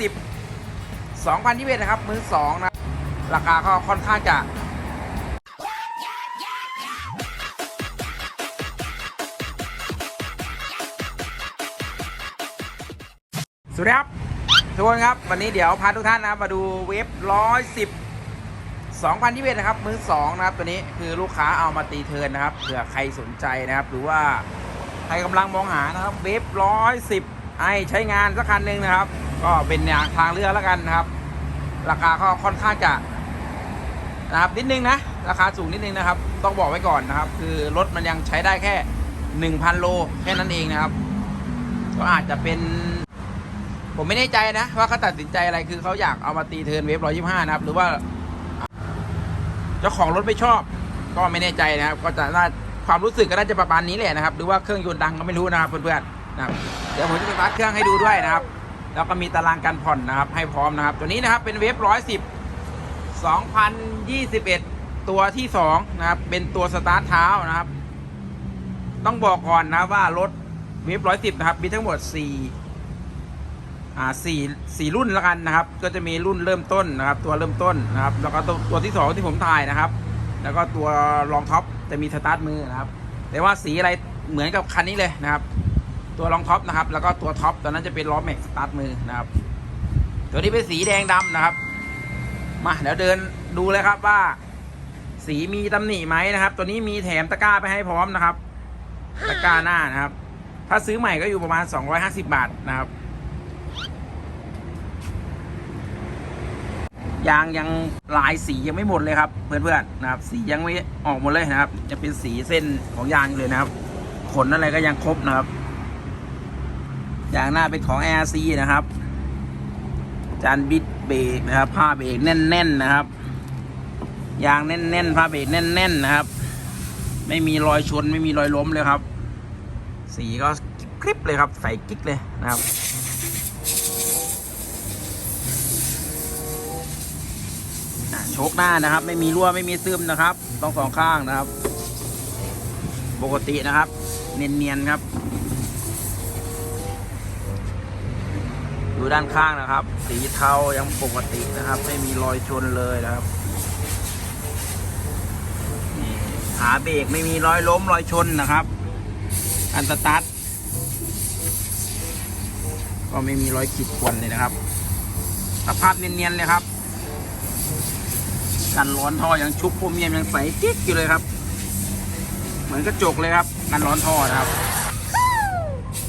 สิบสองพันยี่สิบนะครับ มือสองนะราคาก็ค่อนข้างจะสวัสดีครับทุกคนครับ วันนี้เดี๋ยวพาทุกท่านนะมาดูเวฟร้อยสิบสองพันยี่สิบนะครับ มือสองนะครับ ตัวนี้คือลูกค้าเอามาตีเทินนะครับเผื่อใครสนใจนะครับ หรือว่าใครกำลังมองหานะครับ เวฟร้อยสิบไอใช้งานสักคันหนึ่งนะครับ ก็เป็นแนวทางเลือกแล้วกันนะครับ ราคาก็ค่อนข้างจะนะครับนิดนึงนะราคาสูงนิดนึงนะครับ ต้องบอกไว้ก่อนนะครับ คือรถมันยังใช้ได้แค่1,000โลแค่นั้นเองนะครับ ก็อาจจะเป็น ผมไม่แน่ใจนะ ว่าเขาตัดสินใจอะไรคือเขาอยากเอามาตีเทิร์นเวฟร้อยยี่ห้านะครับ หรือว่า เจ้าของรถไม่ชอบ ก็ไม่แน่ใจนะครับ ก็จะน่าความรู้สึกก็น่าจะประมาณนี้แหละนะครับ หรือว่าเครื่องยนต์ดังก็ไม่รู้นะครับเพื่อนๆนะครับเดี๋ยวผมจะไปวัดเครื่องให้ดูด้วยนะครับ แล้วก็มีตารางการผ่อนนะครับให้พร้อมนะครับ ตัวนี้นะครับเป็นเวฟร้อยสิบสองพันยี่สิบเอ็ดตัวที่สองนะครับเป็นตัวสตาร์ทเท้านะครับ ต้องบอกก่อนนะว่ารถเวฟร้อยสิบนะครับมีทั้งหมดสี่อ่าสี่สี่รุ่นละกันนะครับ ก็จะมีรุ่นเริ่มต้นนะครับ ตัวเริ่มต้นนะครับ แล้วก็ตัวตัวที่สองที่ผมถ่ายนะครับ แล้วก็ตัวรองท็อปจะมีสตาร์ทมือนะครับ แต่ว่าสีอะไรเหมือนกับคันนี้เลยนะครับ ตัวรองท็อปนะครับ แล้วก็ตัวท็อปตัวนั้นจะเป็นล้อแม็กสตาร์ทมือนะครับ ตัวนี้เป็นสีแดงดำนะครับ มาเดี๋ยวเดินดูเลยครับว่า สีมีตำหนิไหมนะครับ ตัวนี้มีแถมตะกร้าไปให้พร้อมนะครับ ตะกร้าหน้านะครับ ถ้าซื้อใหม่ก็อยู่ประมาณ 250 บาทนะครับยางยังลายสียังไม่หมดเลยครับ เพื่อนๆนะครับ สียังไม่ออกหมดเลยนะครับ จะเป็นสีเส้นของยางเลยนะครับ ขนอะไรก็ยังครบนะครับ ยางหน้าเป็นของ ARC นะครับ จานบิดเบรกนะครับผ้าเบรกแน่น ๆ นะครับ ยางแน่นๆผ้าเบรกแน่น ๆ นะครับ ไม่มีรอยชนไม่มีรอยล้มเลยครับ สีก็คลิปเลยครับ ใส่กิ๊กเลยนะครับโชคหน้านะครับ ไม่มีรั่วไม่มีซึมนะครับต้องสองข้างนะครับ ปกตินะครับ เนียนๆครับ ดูด้านข้างนะครับ สีเทายังปกตินะครับ ไม่มีรอยชนเลยนะครับขาเบรกไม่มีรอยล้มรอยชนนะครับ อันสตาร์ทก็ไม่มีรอยขีดข่วนเลยนะครับ สภาพเนียนๆเลยครับ กันร้อนท่อยังชุบพรมเยียมยังใสกิ๊กอยู่เลยครับ เหมือนกระจกเลยครับ กันร้อนท่อนะครับ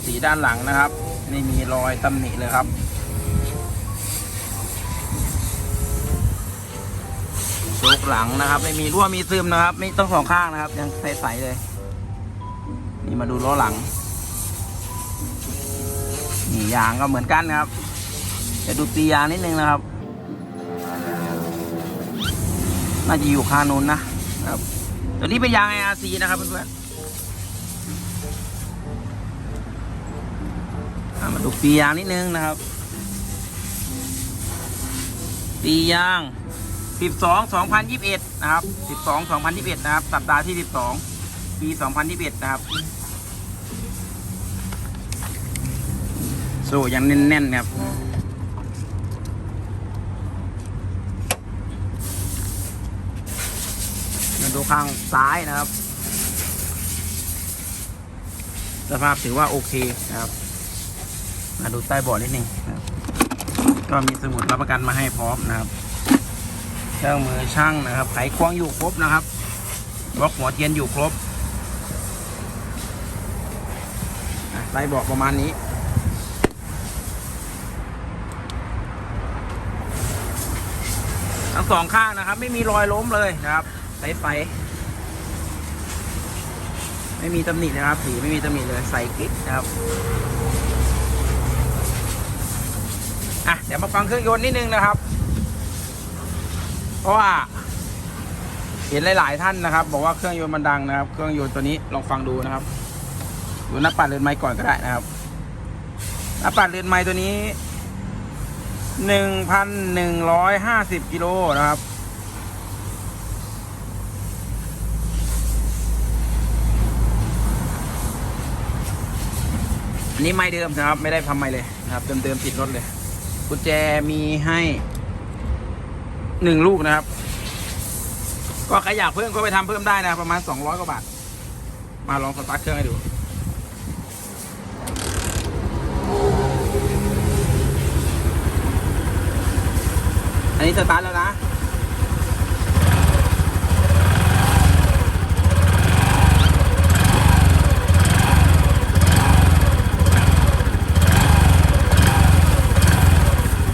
สีด้านหลังนะครับ ไม่มีรอยตำหนิเลยครับ โชกหลังนะครับ ไม่มีรั่วมีซึมนะครับ ไม่ต้องสองข้างนะครับ ยังใสๆเลย นี่มาดูล้อหลังนี่ยางก็เหมือนกันนะครับจะดูตียางนิดนึงนะครับน่าจะอยู่ข้างนู้นนะครับตัวนี้เป็นยาง IRC นะครับเพื่อนๆมาดูปียางนิดนึงนะครับปียาง 12 2021 นะครับ 12 2021 นะครับ สัปดาห์ที่ 12 ปี 2021 นะครับโซ่ยังแน่นๆครับมาดูข้างซ้ายนะครับ สภาพถือว่าโอเคนะครับ มาดูใต้เบาะนิดนึงก็มีสมุดรับประกันมาให้พร้อมนะครับ เครื่องมือช่างนะครับ ไขควงอยู่ครบนะครับบล็อกหัวเทียนอยู่ครบอ่บาะประมาณนี้ ทั้งสองข้างนะครับ ไม่มีรอยล้มเลยนะครับใสไฟไม่มีตำหนินะครับสีไม่มีตำหนิเลยใส่กิ๊กนะครับอะเดี๋ยวมาฟังเครื่องยนต์นิดนึงนะครับ เพราะว่าเห็นหลาย ๆ ท่านนะครับ บอกว่าเครื่องยนต์มันดังนะครับ เครื่องยนต์ตัวนี้ลองฟังดูนะครับ ดูหน้าปัดเรือนไม้ก่อนก็ได้นะครับหน้าปัดเรือนไม้ตัวนี้หนึ่งพันหนึ่งร้อยห้าสิบกิโลนะครับอันนี้ไม่เดิมนะครับ ไม่ได้ทำไม่เลยนะครับ เดิมๆติดรถเลยกุญแจมีให้ หนึ่งลูกนะครับ ก็ใครอยากเพิ่มก็ไปทำเพิ่มได้นะ ประมาณสองร้อยกว่าบาท มาลองสตาร์ทเครื่องให้ดูอันนี้สตาร์ทแล้วนะ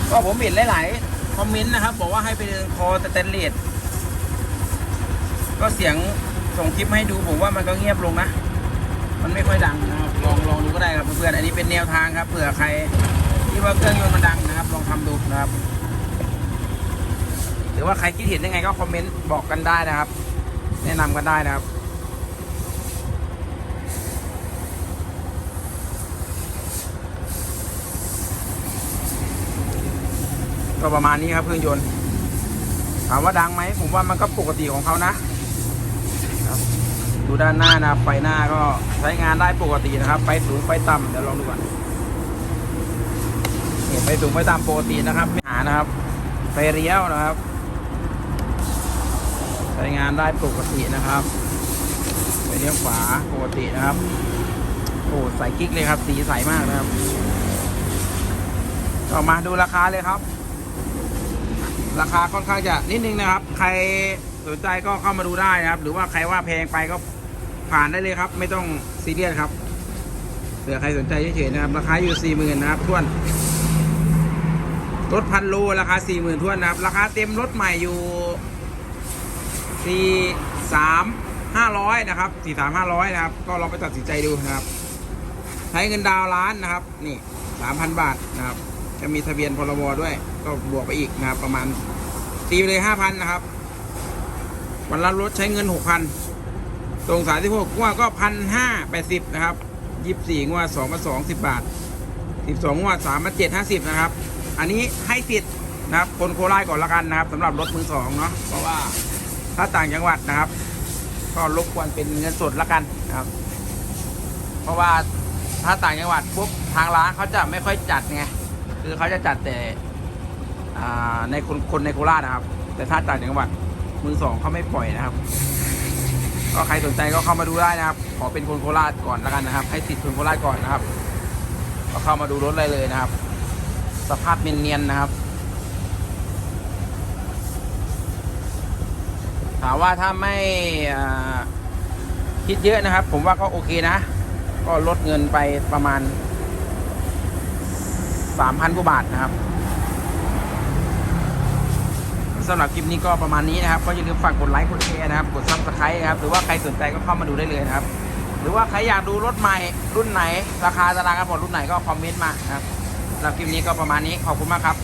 ก็ผมเห็นหลายๆ คอมเมนต์นะครับ บอกว่าให้ไปเดินคอสแตนเลสก็เสียงส่งคลิปให้ดูผมว่ามันก็เงียบลงนะ มันไม่ค่อยดังนะครับ ลองลองดูก็ได้ครับเพื่อนๆอันนี้เป็นแนวทางครับเผื่อใครที่ว่าเครื่องยนต์มันดังนะครับ ลองทำดูนะครับ หรือว่าใครคิดเห็นยังไงก็คอมเมนต์บอกกันได้นะครับ แนะนำกันได้นะครับ ก็ประมาณนี้ครับเครื่องยนต์ ถามว่าดังไหมผมว่ามันก็ปกติของเขานะครับ ดูด้านหน้านะไฟหน้าก็ใช้งานได้ปกตินะครับ ไฟสูงไฟต่ำเดี๋ยวลองดูก่อนนี่ไฟสูงไฟต่ำปกตินะครับไม่หานะครับ ไฟเลี้ยวนะครับ ใช้งานได้ปกตินะครับไฟเลี้ยวขวาปกตินะครับโอ้ใสกิ๊กเลยครับ สีใสมากนะครับต่อมาดูราคาเลยครับ ราคาค่อนข้างจะนิดนึงนะครับ ใครสนใจก็เข้ามาดูได้นะครับ หรือว่าใครว่าแพงไปก็ผ่านได้เลยครับ ไม่ต้องซีเรียสครับเผื่อใครสนใจเฉยๆนะครับ ราคาอยู่สี่หมื่นนะครับทวนรถพันโลราคาสี่หมื่นทวนนะครับ ราคาเต็มรถใหม่อยู่สี่สามห้าร้อยนะครับสี่สามห้าร้อยนะครับ ก็ลองไปตัดสินใจดูนะครับ ใช้เงินดาวล้านนะครับ นี่สามพันบาทนะครับ จะมีทะเบียนพรบด้วย ก็บวกไปอีกนะครับ ประมาณตีไปเลยห้าพันนะครับ วันละรถใช้เงินหกพันตรงสายที่หกงวดก็พันห้าแปดสิบนะครับยี่สี่งวดสองพันสองสิบบาทสิบสองงวดสามพันเจ็ดห้าสิบนะครับ อันนี้ให้สิทธิ์นะครับ คนโคราชก่อนละกันนะครับสำหรับรถมือสองเนาะเพราะว่าถ้าต่างจังหวัดนะครับ ก็รบกวนเป็นเงินสดละกันนะครับ เพราะว่าถ้าต่างจังหวัดปุ๊บทางร้านเขาจะไม่ค่อยจัดไง คือเขาจะจัดแต่ในคนคนในโคราชนะครับ แต่ถ้าต่างจังหวัดมือสองเขาไม่ปล่อยนะครับ ก็ใครสนใจก็เข้ามาดูได้นะครับ ขอเป็นคนโคราชก่อนแล้วกันนะครับ ให้ติดคนโคราชก่อนนะครับ ก็เข้ามาดูรถได้เลยนะครับ สภาพเนียนๆนะครับ ถามว่าถ้าไม่คิดเยอะนะครับ ผมว่าก็โอเคนะ ก็ลดเงินไปประมาณ 3,000กว่าบาทนะครับสำหรับคลิปนี้ก็ประมาณนี้นะครับ ก็อย่าลืมฝากกดไลค์กดแชร์นะครับ กดซับสไครต์ครับ หรือว่าใครสนใจก็เข้ามาดูได้เลยนะครับ หรือว่าใครอยากดูรถใหม่รุ่นไหน ราคาตารางกันหมดรุ่นไหนก็คอมเมนต์มานะครับสำหรับคลิปนี้ก็ประมาณนี้ขอบคุณมากครับ